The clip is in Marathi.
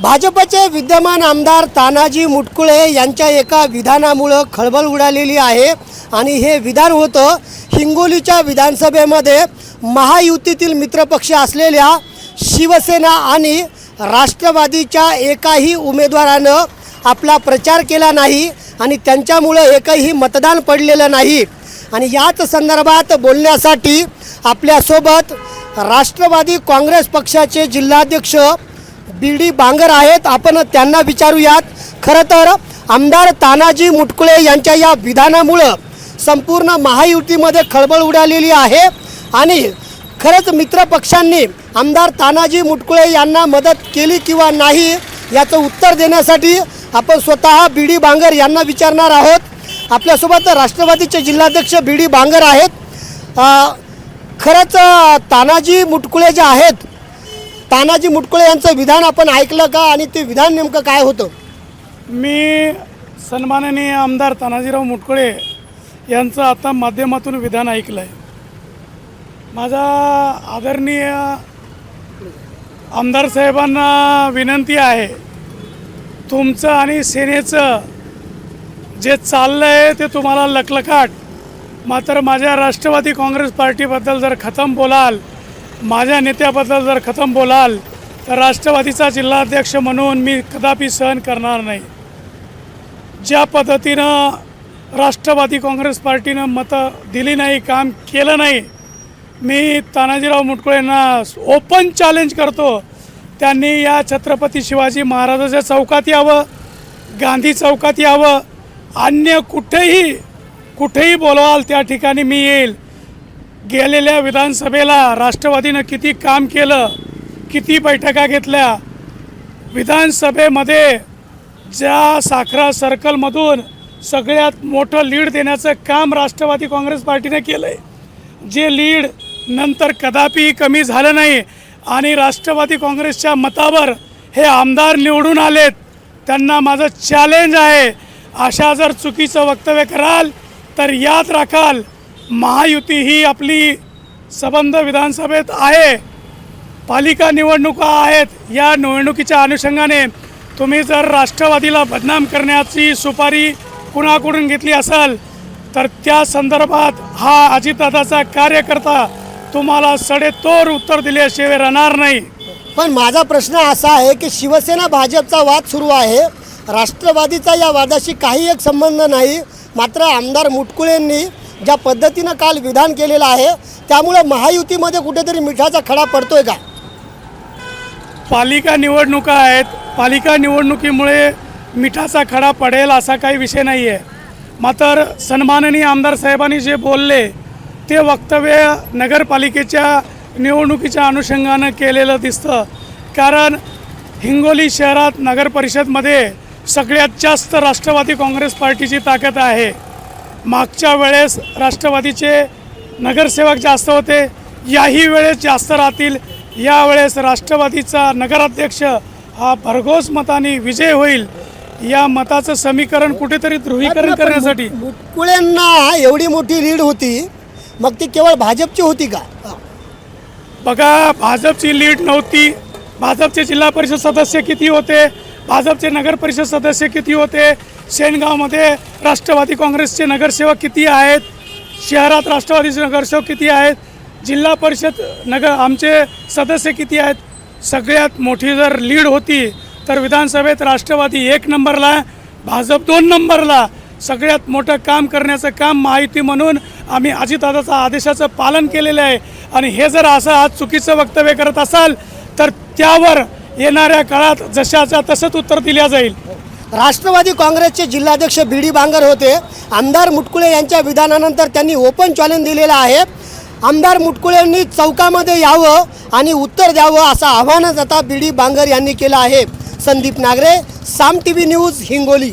भाजपचे विद्यमान आमदार तानाजी मुटकुळे यांच्या एका विधानामुळं खळबळ उडालेली आहे. आणि हे विधान होतं हिंगोलीच्या विधानसभेमध्ये महायुतीतील मित्रपक्ष असलेल्या शिवसेना आणि राष्ट्रवादीच्या एकाही उमेदवारानं आपला प्रचार केला नाही आणि त्यांच्यामुळं एकही मतदान पडलेलं नाही. आणि याच संदर्भात बोलण्यासाठी आपल्यासोबत राष्ट्रवादी काँग्रेस पक्षाचे जिल्हाध्यक्ष बी डी बांगर आहेत. आपण त्यांना विचारूयात. खरं तर आमदार तानाजी मुटकुळे यांच्या या विधानामुळं संपूर्ण महायुतीमध्ये खळबळ उडालेली आहे. आणि खरंच मित्र पक्षांनी आमदार तानाजी मुटकुळे यांना मदत केली किंवा नाही याचं उत्तर देण्यासाठी आपण स्वतः बी डी बांगर यांना विचारणार आहोत. आपल्यासोबत राष्ट्रवादीचे जिल्हाध्यक्ष बी डी बांगर आहेत. खरंच तानाजी मुटकुळे जे आहेत तानाजी मुटकुळे यांचं विधान आपण ऐकलं का आणि ते विधान नेमकं काय होतं? मी सन्माननीय आमदार तानाजीराव मुटकुळे यांचं आता माध्यमातून विधान ऐकलं आहे माझा आदरणीय आमदार साहेबांना विनंती आहे तुमचं आणि सेनेचं जे चाललं आहे ते तुम्हाला लखलखाट. मात्र माझ्या राष्ट्रवादी काँग्रेस पार्टीबद्दल जर खतम बोलाल माझ्या नेत्याबद्दल जर खतम बोलाल तर राष्ट्रवादीचा जिल्हाध्यक्ष म्हणून मी कदापि सहन करणार नाही. ज्या पद्धतीनं राष्ट्रवादी काँग्रेस पार्टीनं मतं दिली नाही काम केलं नाही मी तानाजीराव मुटकुळेंना ओपन चॅलेंज करतो. त्यांनी या छत्रपती शिवाजी महाराजाच्या चौकात यावं गांधी चौकात यावं अन्य कुठेही कुठेही बोलवाल त्या ठिकाणी मी येईल. गेलेल्या विधानसभेला राष्ट्रवादीनं किती काम केलं किती बैठका घेतल्या विधानसभेमध्ये ज्या साखरा सर्कलमधून सगळ्यात मोठं लीड देण्याचं काम राष्ट्रवादी काँग्रेस पार्टीने केलं आहे जे लीड नंतर कदापि कमी झालं नाही आणि राष्ट्रवादी काँग्रेसच्या मतावर हे आमदार निवडून आलेत त्यांना माझं चॅलेंज आहे. अशा जर चुकीचं वक्तव्य कराल तर याद राखाल. महायुती ही आपली संबंध विधानसभेत आहे. पालिका निवडणुका आहेत. या निवडणुकीच्या अनुषंगाने तुम्ही जर राष्ट्रवादीला बदनाम करण्याची सुपारी कुणाकडून घेतली असाल तर त्या संदर्भात हा अजितदादाचा कार्यकर्ता तुम्हाला सडेतोर उत्तर दिल्याशिवाय राहणार नाही. पण माझा प्रश्न असा आहे की शिवसेना भाजपचा वाद सुरू आहे. राष्ट्रवादीचा या वादाशी काही एक संबंध नाही. मात्र आमदार मुटकुळेंनी ज्या पद्धतीनं काल विधान केलेलं आहे त्यामुळे महायुतीमध्ये कुठेतरी मिठाचा खडा पडतोय का? पालिका निवडणुका आहेत. पालिका निवडणुकीमुळे मिठाचा खडा पडेल असा काही विषय नाही आहे मात्र सन्माननीय आमदार साहेबांनी जे बोलले ते वक्तव्य नगरपालिकेच्या निवडणुकीच्या अनुषंगानं केलेलं दिसतं. कारण हिंगोली शहरात नगर परिषदमध्ये सगळ्यात जास्त राष्ट्रवादी काँग्रेस पार्टीची ताकद आहे. मागच्या वेळेस राष्ट्रवादीचे नगरसेवक जास्त होते याही वेळेस जास्त राहतील. यावेळेस राष्ट्रवादीचा नगराध्यक्ष हा भरघोस मताने विजय होईल. या मताचं समीकरण कुठेतरी ध्रुवीकरण करण्यासाठी. मुटकुळेंना एवढी मोठी लीड होती मग ती केवळ भाजपची होती का? बघा भाजपची लीड नव्हती. भाजपचे जिल्हा परिषद सदस्य किती होते? भाजपचे नगर परिषद सदस्य किती होते? शेणगावमध्ये राष्ट्रवादी काँग्रेसचे नगरसेवक किती आहेत? शहरात राष्ट्रवादीचे नगरसेवक किती आहेत? जिल्हा परिषद नगर आमचे सदस्य किती आहेत? सगळ्यात मोठी जर लीड होती तर विधानसभेत राष्ट्रवादी एक नंबरला भाजप दोन नंबरला. सगळ्यात मोठं काम करण्याचं काम माहिती म्हणून आम्ही अजितदादाचा आदेशाचं पालन केलेलं आहे. आणि हे जर असं आज चुकीचं वक्तव्य करत असाल तर त्यावर येणाऱ्या काळात जशाच्या तसंच उत्तर दिल्या जाईल. राष्ट्रवादी काँग्रेसचे जिल्हाध्यक्ष बी डी बांगर होते. आमदार मुटकुळे यांच्या विधानानंतर त्यांनी ओपन चॅलेंज दिलेलं आहे. आमदार मुटकुळेंनी चौकामध्ये यावं आणि उत्तर द्यावं असं आव्हानच आता बी डी बांगर यांनी केलं आहे. Sandeep Nagare Saam T V news Hingoli.